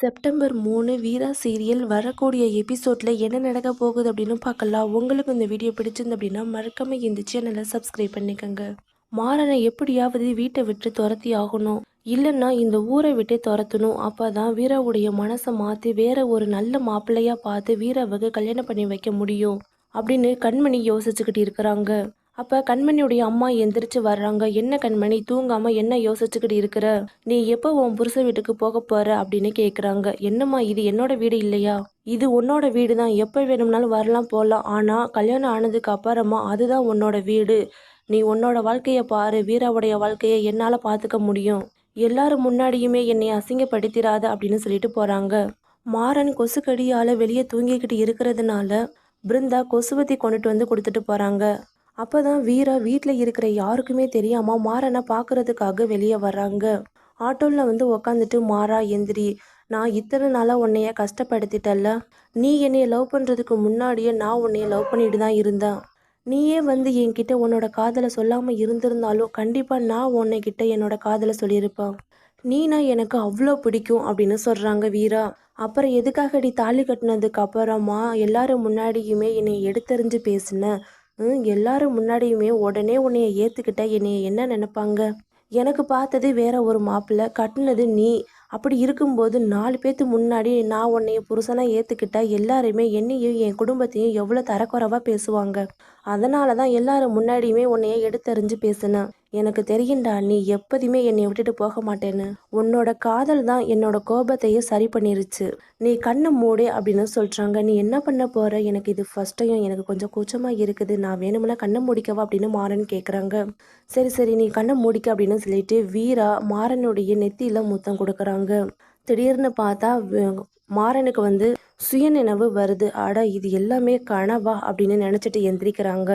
September மூணு வீரா serial வரக்கூடிய எபிசோடில் என்ன நடக்க போகுது அப்படின்னு பார்க்கலாம். உங்களுக்கு இந்த வீடியோ பிடிச்சிருந்து அப்படின்னா மறக்காம இந்த சேனலை சப்ஸ்கிரைப் பண்ணிக்கோங்க. மாறனை எப்படியாவது வீட்டை விட்டு துரத்தி ஆகணும். இல்லைன்னா இந்த ஊரை விட்டே துரத்தணும். அப்போ தான் வீராவுடைய மனசை மாற்றி வேற ஒரு நல்ல மாப்பிள்ளையாக பார்த்து வீராவுக்கு கல்யாணம் பண்ணி வைக்க முடியும் அப்படின்னு கண்மணி யோசிச்சுக்கிட்டு இருக்கிறாங்க. அப்போ கண்மணியுடைய அம்மா எந்திரிச்சு வர்றாங்க. என்ன கண்மணி தூங்காமல் என்ன யோசிச்சுக்கிட்டு இருக்கிற? நீ எப்போ உன் புருஷ வீட்டுக்கு போக போற? அப்படின்னு கேட்குறாங்க என்னம்மா இது என்னோட வீடு இல்லையா? இது உன்னோட வீடு தான் எப்போ வேணும்னாலும் வரலாம் போகலாம் ஆனால் கல்யாணம் ஆனதுக்கு அப்புறமா அதுதான் உன்னோட வீடு. நீ உன்னோட வாழ்க்கையை பாரு. வீராவுடைய வாழ்க்கையை என்னால் பார்த்துக்க முடியும். எல்லாரும் முன்னாடியுமே என்னை அசிங்கப்படுத்திடாத அப்படின்னு சொல்லிட்டு போகிறாங்க மாறன் கொசுக்கடியால் வெளியே தூங்கிக்கிட்டு இருக்கிறதுனால பிருந்தா கொசுவத்தி கொண்டுட்டு வந்து கொடுத்துட்டு போகிறாங்க அப்போ தான் வீரா வீட்டில் இருக்கிற யாருக்குமே தெரியாமல் மாறனை பார்க்கறதுக்காக வெளியே வர்றாங்க. ஆட்டோவில் வந்து உக்காந்துட்டு மாறா எந்திரி. நான் இத்தனை நாளாக உன்னைய கஷ்டப்படுத்திட்டல்ல நீ என்னைய லவ் பண்ணுறதுக்கு முன்னாடியே நான் உன்னைய லவ் பண்ணிட்டு தான் இருந்தேன். நீயே வந்து என்கிட்ட உன்னோட காதலை சொல்லாமல் இருந்திருந்தாலும் கண்டிப்பாக நான் உன்னைக்கிட்ட என்னோட காதலை சொல்லியிருப்பேன். நீனா எனக்கு அவ்வளோ பிடிக்கும் அப்படின்னு சொல்கிறாங்க வீரா. அப்புறம் எதுக்காகடி தாலி கட்டினதுக்கு அப்புறமா எல்லாரும் முன்னாடியுமே என்னை எடுத்தறிஞ்சு பேசினேன் எல்லாரும் முன்னாடியுமே உடனே உன்னைய ஏற்றுக்கிட்ட என்னைய என்ன நினைப்பாங்க? எனக்கு பார்த்தது வேற ஒரு மாப்பிள்ளை கட்டினது நீ. அப்படி இருக்கும்போது நாலு பேத்து முன்னாடி நான் உன்னைய புருஷனா ஏற்றுக்கிட்டா எல்லாருமே என்னையும் என் குடும்பத்தையும் எவ்வளோ தரக்குறைவா பேசுவாங்க? அதனால தான் எல்லாரும் முன்னாடியுமே உன்னைய எடுத்தறிஞ்சு பேசினேன். எனக்கு தெரியும்டா நீ எப்போதுமே என்னை விட்டுட்டு போக மாட்டேன்னு. உன்னோட காதல் தான் என்னோட கோபத்தையே சரி பண்ணிருச்சு. நீ கண்ணை மூடு அப்படின்னு சொல்றாங்க. நீ என்ன பண்ண போற? எனக்கு இது ஃபர்ஸ்ட் டைம். எனக்கு கொஞ்சம் கூச்சமா இருக்குது. நான் வேணும்னா கண்ணை மூடிக்கவா அப்படின்னு மாறன் கேக்குறாங்க. சரி சரி நீ கண்ணை மூடிக்க அப்படின்னு சொல்லிட்டு வீரா மாறனுடைய நெத்தியில முத்தம் கொடுக்குறாங்க. திடீர்னு பார்த்தா மாறனுக்கு வந்து சுயநினைவு வருது. அட இது எல்லாமே கனவா அப்படின்னு நினைச்சிட்டு எந்திரிக்கிறாங்க.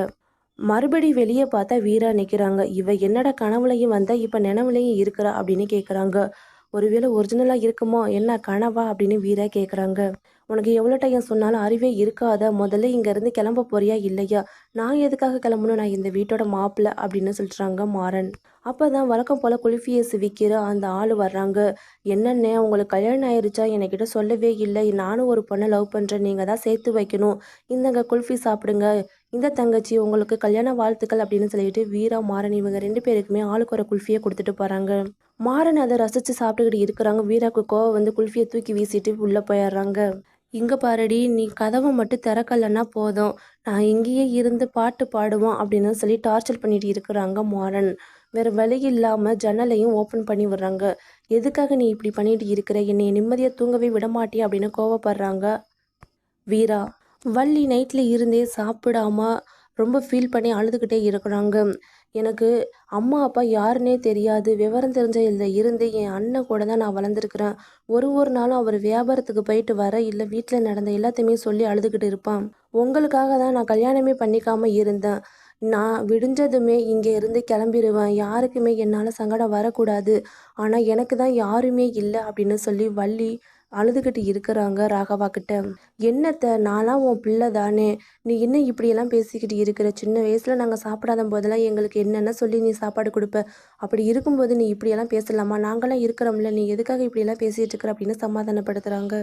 மறுபடி வெளியே பார்த்தா வீரா நிற்கிறாங்க இவ என்னடா கனவுலையும் வந்தா இப்போ நினைவுலையும் இருக்கிறா அப்படின்னு கேட்குறாங்க ஒருவேளை ஒரிஜினலாக இருக்குமோ என்ன கனவா அப்படின்னு வீரா கேட்குறாங்க உனக்கு எவ்வளோ டைம் சொன்னாலும் அறிவே இருக்காத? முதல்ல இங்கேருந்து கிளம்ப போறியா இல்லையா? நான் எதுக்காக கிளம்பணும்? நான் இந்த வீட்டோட மாப்பிள்ளை அப்படின்னு சொல்லிட்டாங்க மாறன். அப்போ தான் வழக்கம் போல் குல்ஃபியை சிவிக்கிற அந்த ஆள் வர்றாங்க. என்னென்ன உங்களுக்கு கல்யாணம் ஆயிடுச்சா என்கிட்ட சொல்லவே இல்லை. நானும் ஒரு பொண்ணை லவ் பண்ணுறேன் நீங்கள் தான் சேர்த்து வைக்கணும். இந்தங்க குல்ஃபி சாப்பிடுங்க. இந்த தங்கச்சி உங்களுக்கு கல்யாண வாழ்த்துக்கள் அப்படின்னு சொல்லிட்டு வீரா மாறன் இவங்க ரெண்டு பேருக்குமே ஆளுக்கு ஒரு குல்ஃபியை கொடுத்துட்டு போகிறாங்க மாறன் அதை ரசித்து சாப்பிட்டுக்கிட்டு இருக்கிறாங்க. வீராக்கு கோவம் வந்து குல்ஃபியை தூக்கி வீசிட்டு உள்ளே போயிடுறாங்க. இங்கே பாருடி நீ கதவை மட்டும் திறக்கலைன்னா போதும். நான் இங்கேயே இருந்து பாட்டு பாடுவோம் அப்படின்னு சொல்லி டார்ச்சர் பண்ணிட்டு இருக்கிறாங்க மாறன். வேறு வழி இல்லாமல் ஜன்னலையும் ஓப்பன் பண்ணி விடுறாங்க. எதுக்காக நீ இப்படி பண்ணிட்டு இருக்கிற? என்னை நிம்மதியாக தூங்கவே விட மாட்டியா அப்படின்னு கோவப்படுறாங்க வீரா. வள்ளி நைட்டில் இருந்தே சாப்பிடாம ரொம்ப ஃபீல் பண்ணி அழுதுகிட்டே இருக்கிறாங்க. எனக்கு அம்மா அப்பா யாருன்னே தெரியாது. விவரம் தெரிஞ்ச இதில் இருந்து என் அண்ணன் கூட தான் நான் வளர்ந்துருக்கிறேன். ஒரு ஒரு நாளும் அவர் வியாபாரத்துக்கு போயிட்டு வர இல்லை வீட்டில் நடந்த எல்லாத்தையுமே சொல்லி அழுதுகிட்டு இருப்பான். உங்களுக்காக தான் நான் கல்யாணமே பண்ணிக்காமல் இருந்தேன். நான் விடிஞ்சதுமே இங்கே இருந்து கிளம்பிடுவேன் யாருக்குமே என்னால் சங்கடம் வரக்கூடாது. ஆனால் எனக்கு தான் யாருமே இல்லை அப்படின்னு சொல்லி வள்ளி அழுதுகிட்டு இருக்கிறாங்க ராகவா கிட்ட. என்னத்த நான்லாம் உன் பிள்ளை தானே. நீ என்ன இப்படியெல்லாம் பேசிக்கிட்டு இருக்கிற? சின்ன வயசில் நாங்கள் சாப்பிடாத போதெல்லாம் எங்களுக்கு என்னென்ன சொல்லி நீ சாப்பாடு கொடுப்ப? அப்படி இருக்கும்போது நீ இப்படியெல்லாம் பேசலாமா? நாங்களாம் இருக்கிறோம்ல. நீ எதுக்காக இப்படியெல்லாம் பேசிகிட்டு இருக்கிற? அப்படின்னு சமாதானப்படுத்துகிறாங்க